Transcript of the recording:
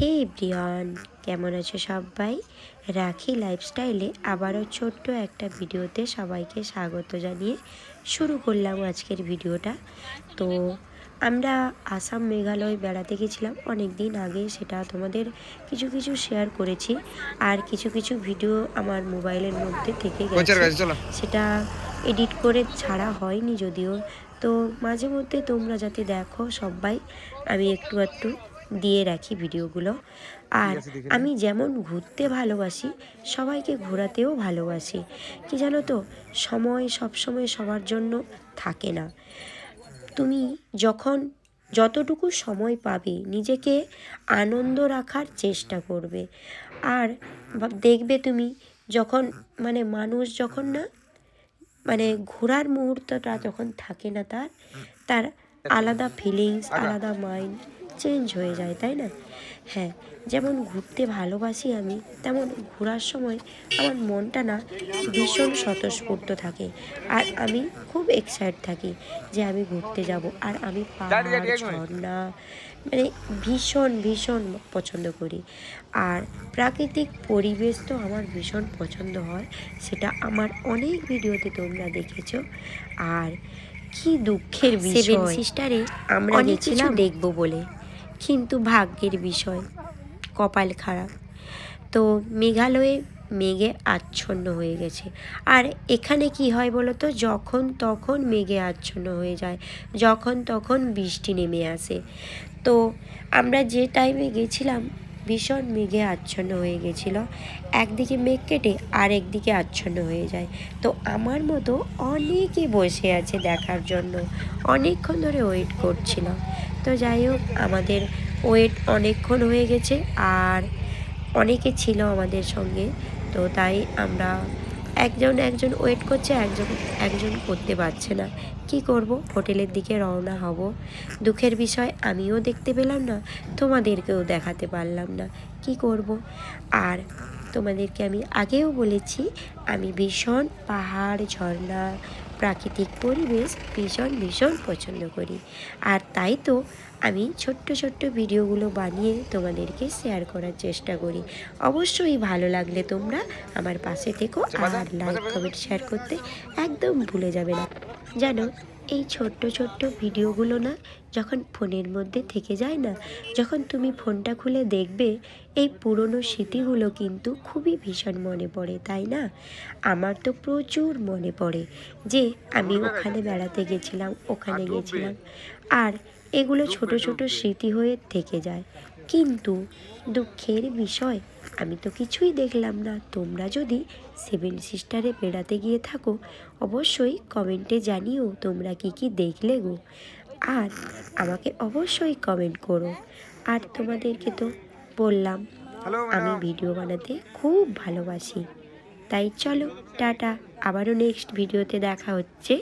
হে everyone কেমন আছো সবাই? রাখি লাইফস্টাইলে আবারও ছোট্ট একটা ভিডিওতে সবাইকে স্বাগত জানিয়ে শুরু করলাম আজকের ভিডিওটা। তো আমরা আসাম মেঘালয় বেড়াতে গেছিলাম অনেক দিন আগে সেটা তোমাদের কিছু কিছু শেয়ার করেছি। আর কিছু কিছু ভিডিও আমার মোবাইলের মধ্যে থেকে গেছে। সেটা এডিট করে ছাড়া হয়নি যদিও। তো মাঝে মধ্যে তোমরা যাতে দেখো সবাই আমি একটু একটু দিয়ে রাখি ভিডিওগুলো। আর আমি যেমন ঘুরতে ভালোবাসি সবাইকে ঘোরাতেও ভালোবাসি। কি জানো তো? সময় সব সময় সবার জন্য থাকে না। তুমি যখন যতটুকু সময় পাবে নিজেকে আনন্দ রাখার চেষ্টা করবে। আর দেখবে তুমি যখন মানে মানুষ যখন না মানে ঘোরার মুহূর্তটা যখন থাকে না তার তার আলাদা ফিলিংস আলাদা মাইন্ড চেঞ্জ হয়ে যায় তাই না? হ্যাঁ যেমন ঘুরতে ভালোবাসি আমি তেমন ঘোরার সময় আমার মনটা না ভীষণ স্বতঃস্ফূর্ত থাকে। আর আমি খুব এক্সাইট থাকি যে আমি ঘুরতে যাব আর আমি পাহাড় ঝর্ণা মানে ভীষণ ভীষণ পছন্দ করি। আর প্রাকৃতিক পরিবেশ তো আমার ভীষণ পছন্দ হয় সেটা আমার অনেক ভিডিওতে তোমরা দেখেছ। আর কি দুঃখের বিষয় সিস্টারে আমরা অনেক গেছিলাম দেখব বলে। কিন্তু ভাগ্যের বিষয়। কপাল খারাপ। তো মেঘালয়ে মেঘে আচ্ছন্ন হয়ে গেছে। আর এখানে কি হয় বলো তো যখন তখন মেঘে আচ্ছন্ন হয়ে যায়। যখন তখন বৃষ্টি নেমে আসে। তো আমরা যে টাইমে গেছিলাম, ভীষণ মেঘে আচ্ছন্ন হয়ে গেছিল। একদিকে মেঘ কেটে আর একদিকে আচ্ছন্ন হয়ে যায়। তো আমার মতো অনেকে বসে আছে দেখার জন্য। অনেকক্ষণ ধরে ওয়েট করছিল। তো যাই হোক, আমাদের ওয়েট অনেকক্ষণ হয়ে গেছে আর অনেকে ছিল আমাদের সঙ্গে। তো তাই আমরা একজন একজন ওয়েট করছে, একজন একজন করতে পারছে না। কি করব? হোটেলের দিকে রওনা হব। দুঃখের বিষয়, আমিও দেখতে পেলাম না, তোমাদেরকেও দেখাতে পারলাম না। কি করব? আর তোমাদেরকে আমি আগেও বলেছি আমি ভীষণ পাহাড় ঝর্ণা প্রাকৃতিক পরিবেশ ভীষণ ভীষণ পছন্দ করি। আর তাই তো আমি ছোট্ট ছোট্ট ভিডিওগুলো বানিয়ে তোমাদেরকে শেয়ার করার চেষ্টা করি। অবশ্যই ভালো লাগলে তোমরা আমার পাশে থেকো আর লাইক কমেন্ট শেয়ার করতে একদম ভুলে যাবে না। জানো এই ছোট্ট ছোট্ট ভিডিওগুলো না যখন ফোনের মধ্যে থেকে যায় না যখন তুমি ফোনটা খুলে দেখবে এই পুরনো স্মৃতিগুলো কিন্তু খুবই ভীষণ মনে পড়ে তাই না? আমার তো প্রচুর মনে পড়ে যে আমি ওখানে বেড়াতে গেছিলাম ওখানে গেছিলাম। আর এগুলো ছোট ছোট স্মৃতি হয়ে থেকে যায়। কিন্তু দুঃখের বিষয় আমি তো কিছুই দেখলাম না। তোমরা যদি সেভেন সিস্টারে বেড়াতে গিয়ে থাকো অবশ্যই কমেন্টে জানিও তোমরা কি কি দেখলে গো। আর আমাকে অবশ্যই কমেন্ট করো। আর তোমাদেরকে তো বললাম আমি ভিডিও বানাতে খুব ভালোবাসি। তাই চলো টাটা। আবারও নেক্সট ভিডিওতে দেখা হচ্ছে।